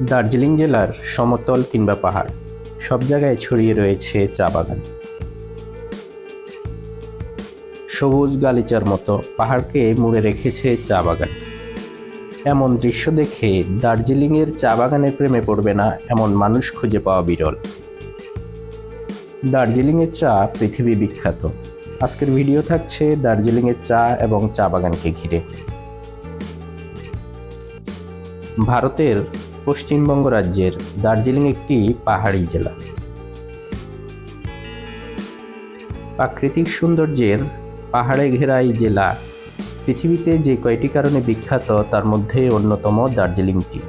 দার্জিলিং জেলার সমতল কিংবা পাহাড়, সব জায়গায় ছড়িয়ে রয়েছে চা বাগান। সবুজ গালিচার মতো পাহাড়কে মুড়ে রেখেছে চা বাগান। এমন দৃশ্য দেখে দার্জিলিংয়ের চা বাগানের প্রেমে পড়বে না এমন মানুষ খুঁজে পাওয়া বিরল। দার্জিলিংয়ের চা পৃথিবী বিখ্যাত। আজকের ভিডিও থাকছে দার্জিলিংয়ের চা এবং চা বাগানকে ঘিরে। ভারতের পশ্চিমবঙ্গ রাজ্যের দার্জিলিং একটি পাহাড়ি জেলা। প্রাকৃতিক সৌন্দর্যের পাহাড়ে ঘেরা এই জেলা পৃথিবীতে যে কয়টি কারণে বিখ্যাত, তার মধ্যে অন্যতম দার্জিলিংটি।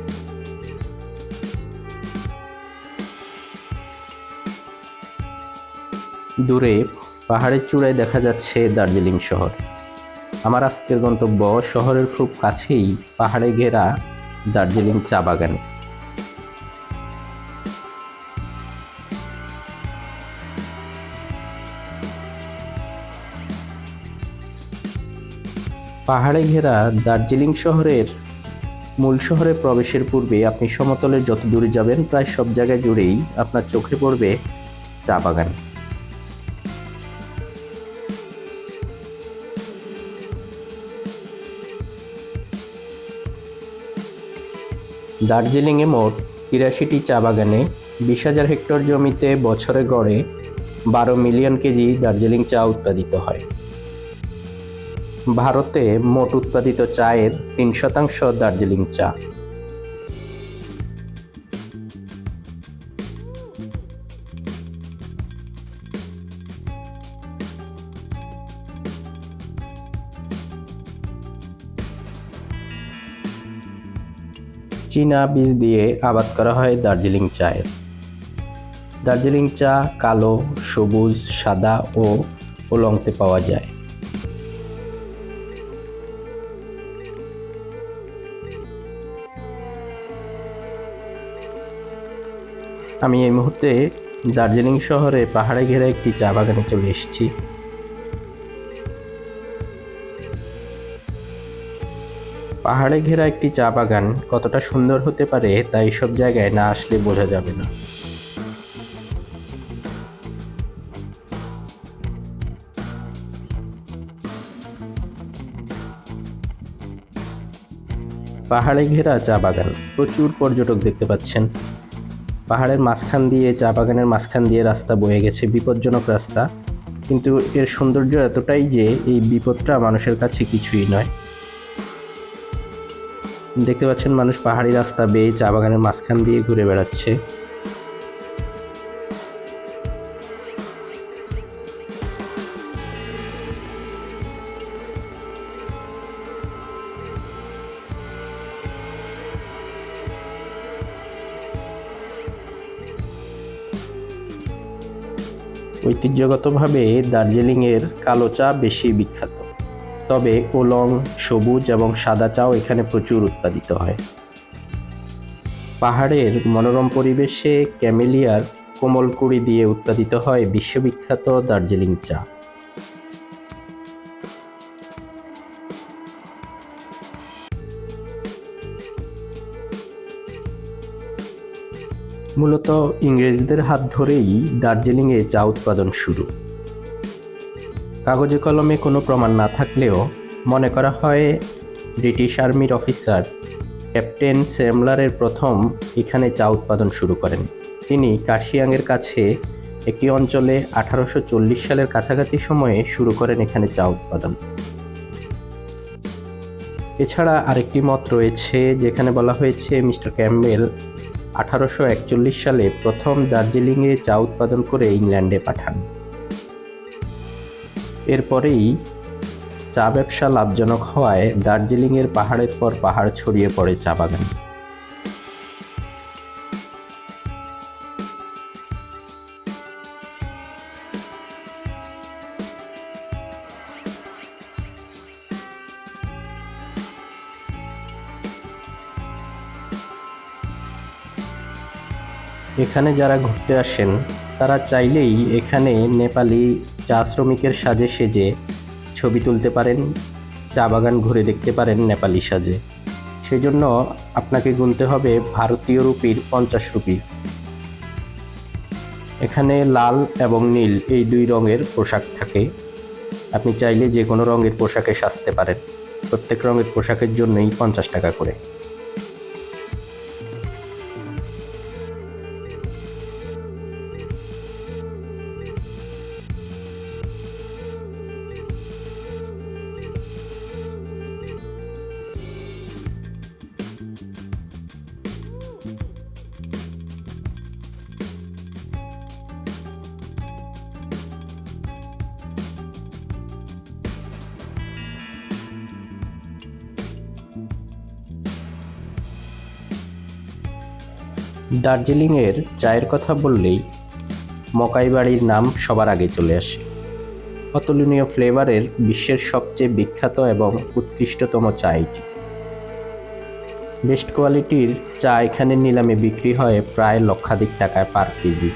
দূরে পাহাড়ের চূড়ায় দেখা যাচ্ছে দার্জিলিং শহর। আমার আজকের গন্তব্য শহরের খুব কাছেই পাহাড়ে ঘেরা দার্জিলিং চা বাগানে। পাহাড়ে ঘেরা দার্জিলিং শহরের মূল শহরে প্রবেশের পূর্বে আপনি সমতলের যত দূরে যাবেন, প্রায় সব জায়গায় জুড়েই আপনার চোখে পড়বে চা বাগান। দার্জিলিংয়ে মোট তিরাশিটি চা বাগানে বিশ হাজার হেক্টর জমিতে বছরে গড়ে বারো মিলিয়ন কেজি দার্জিলিং চা উৎপাদিত হয়। ভারতে মোট উৎপাদিত চায়ের তিন শতাংশ দার্জিলিং চা। চীনা বীজ দিয়ে আবাদ করা হয় দার্জিলিং চায়ের দার্জিলিং চা কালো, সবুজ, সাদা ও ওলংতে পাওয়া যায়। আমি এই মুহূর্তে দার্জিলিং শহরে পাহাড়ে ঘেরা একটি চা বাগানে চলে এসেছি। পাহাড়ে ঘেরা একটি চা বাগান কতটা সুন্দর হতে পারে তা এইসব জায়গায় না আসলে বোঝা যাবে না। পাহাড়ে ঘেরা চা বাগান। প্রচুর পর্যটক দেখতে পাচ্ছেন। পাহাড়ের মাঝখান দিয়ে, চা বাগানের মাঝখান দিয়ে রাস্তা বয়ে গেছে, বিপজ্জনক রাস্তা। কিন্তু এর সৌন্দর্য এতটাই যে এই বিপদটা মানুষের কাছে কিছুই নয়। দেখতে পাচ্ছেন মানুষ পাহাড়ি রাস্তা বেয়ে চা বাগানের মাঝখান দিয়ে ঘুরে বেড়াচ্ছে। ঐতিহ্যগতভাবে দার্জিলিংয়ের কালো চা বেশি বিখ্যাত। তবে ওলং, সবুজ এবং সাদা চাও এখানে প্রচুর উৎপাদিত হয়। পাহাড়ের মনোরম পরিবেশে ক্যামেলিয়ার কোমল কুড়ি দিয়ে উৎপাদিত হয় বিশ্ববিখ্যাত দার্জিলিং চা। মূলত ইংরেজদের হাত ধরেই দার্জিলিংয়ে চা উৎপাদন শুরু। কাগজে কলমে কোনো প্রমাণ না থাকলেও মনে করা হয় ব্রিটিশ আর্মির অফিসার ক্যাপ্টেন সেমলারের প্রথম এখানে চা উৎপাদন শুরু করেন। তিনি কার্শিয়াংয়ের কাছে একটি অঞ্চলে আঠারোশো চল্লিশ সালের কাছাকাছি সময়ে শুরু করেন এখানে চা উৎপাদন। এছাড়া আরেকটি মত রয়েছে যেখানে বলা হয়েছে, মিস্টার ক্যাম্বেল আঠারোশো একচল্লিশ সালে প্রথম দার্জিলিংয়ে চা উৎপাদন করে ইংল্যান্ডে পাঠান। এরপরেই চা ব্যবসা লাভজনক হওয়ায় দার্জিলিংয়ের পাহাড়ের পর পাহাড় ছড়িয়ে পড়ে চা বাগান। এখানে যারা ঘুরতে আসেন, তারা চাইলেই এখানে নেপালি চা শ্রমিকের সাজে সেজে, ছবি তুলতে পারেন, চা বাগান ঘুরে দেখতে পারেন নেপালি সাজে। সেই জন্য আপনাকে গুনতে হবে ভারতীয় রুপির পঞ্চাশ রুপি। এখানে লাল এবং নীল এই দুই রঙের পোশাক থাকে। আপনি চাইলে যে কোনো রঙের পোশাকে সাজতে পারেন। প্রত্যেক রঙের পোশাকের জন্যই পঞ্চাশ টাকা করে। দার্জিলিংয়ের চায়ের কথা বললেই মকাই বাড়ির নাম সবার আগে চলে আসে। অতুলনীয় ফ্লেভারের বিশ্বের সবচেয়ে বিখ্যাত এবং উৎকৃষ্টতম চা এটি। বেস্ট কোয়ালিটির চা এখানে নিলামে বিক্রি হয় প্রায় লক্ষাধিক টাকায় পার কেজি।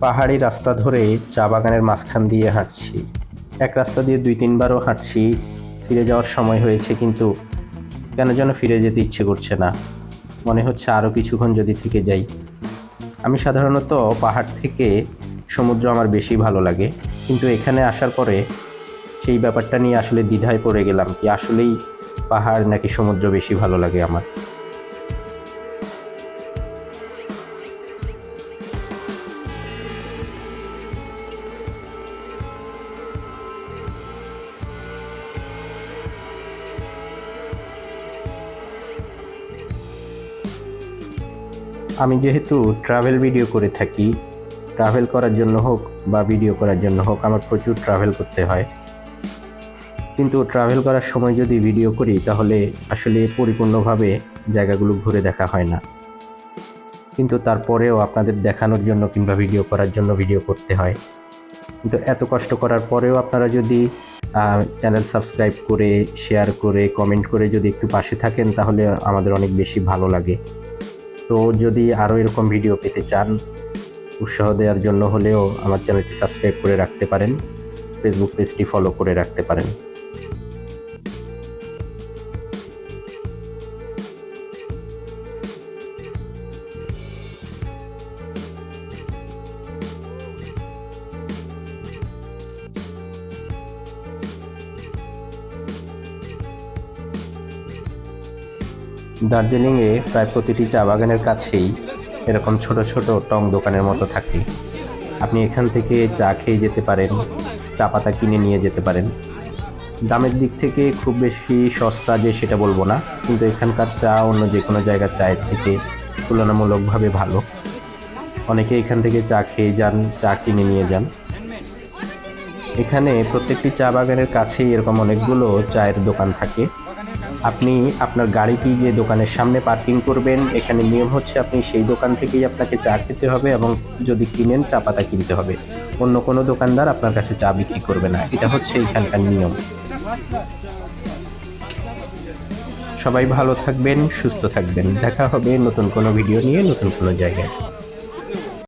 পাহাড়ি রাস্তা ধরে চা বাগানের মাঝখান দিয়ে হাঁটছি। এক রাস্তা দিয়ে দুই তিনবারও হাঁটছি। ফিরে যাওয়ার সময় হয়েছে কিন্তু কেন যেন ফিরে যেতে ইচ্ছে করছে না। মনে হচ্ছে আরও কিছুক্ষণ যদি থেকে যাই। আমি সাধারণত পাহাড় থেকে সমুদ্র আমার বেশি ভালো লাগে। কিন্তু এখানে আসার পরে সেই ব্যাপারটা নিয়ে আসলে দ্বিধায় পড়ে গেলাম কি আসলেই পাহাড় নাকি সমুদ্র বেশি ভালো লাগে আমার। আমি যেহেতু ট্রাভেল ভিডিও করে থাকি ট্রাভেল করার জন্য হোক বা ভিডিও করার জন্য হোক, আমার প্রচুর ট্রাভেল করতে হয়। কিন্তু ট্রাভেল করার সময় যদি ভিডিও করি, তাহলে আসলে পরিপূর্ণভাবে জায়গাগুলো ঘুরে দেখা হয় না। কিন্তু তারপরেও আপনাদের দেখানোর জন্য কিংবা ভিডিও করার জন্য ভিডিও করতে হয়। কিন্তু এত কষ্ট করার পরেও আপনারা যদি চ্যানেল সাবস্ক্রাইব করে শেয়ার করে কমেন্ট করে যদি একটু পাশে থাকেন, তাহলে আমাদের অনেক বেশি ভালো লাগে। তো যদি আরও এরকম ভিডিও পেতে চান, উৎসাহ দেওয়ার জন্য হলেও আমার চ্যানেলটি সাবস্ক্রাইব করে রাখতে পারেন ফেসবুক পেজটি ফলো করে রাখতে পারেন। দার্জিলিংয়ে প্রায় প্রতিটি চা বাগানের কাছেই এরকম ছোট ছোট টং দোকানের মতো থাকে। আপনি এখান থেকে চা খেয়ে যেতে পারেন, চা পাতা কিনে নিয়ে যেতে পারেন। দামের দিক থেকে খুব বেশি সস্তা যে সেটা বলব না, কিন্তু এখানকার চা অন্য যে কোনো জায়গার চায়ের থেকে তুলনামূলকভাবে ভালো। অনেকে এখান থেকে চা খেয়ে যান, চা কিনে নিয়ে যান। এখানে প্রত্যেকটি চা বাগানের কাছেই এরকম অনেকগুলো চায়ের দোকান থাকে। আপনি আপনার গাড়িটি যে দোকানের সামনে পার্কিং করবেন, এখানে নিয়ম হচ্ছে আপনি সেই দোকান থেকেই আপনাকে চা খেতে হবে এবং যদি কিনেন চা পাতা কিনতে হবে। অন্য কোনো দোকানদার আপনার কাছে চা বিক্রি করবে না। এটা হচ্ছে এখানকার নিয়ম। সবাই ভালো থাকবেন, সুস্থ থাকবেন। দেখা হবে নতুন কোনো ভিডিও নিয়ে নতুন কোনো জায়গায়।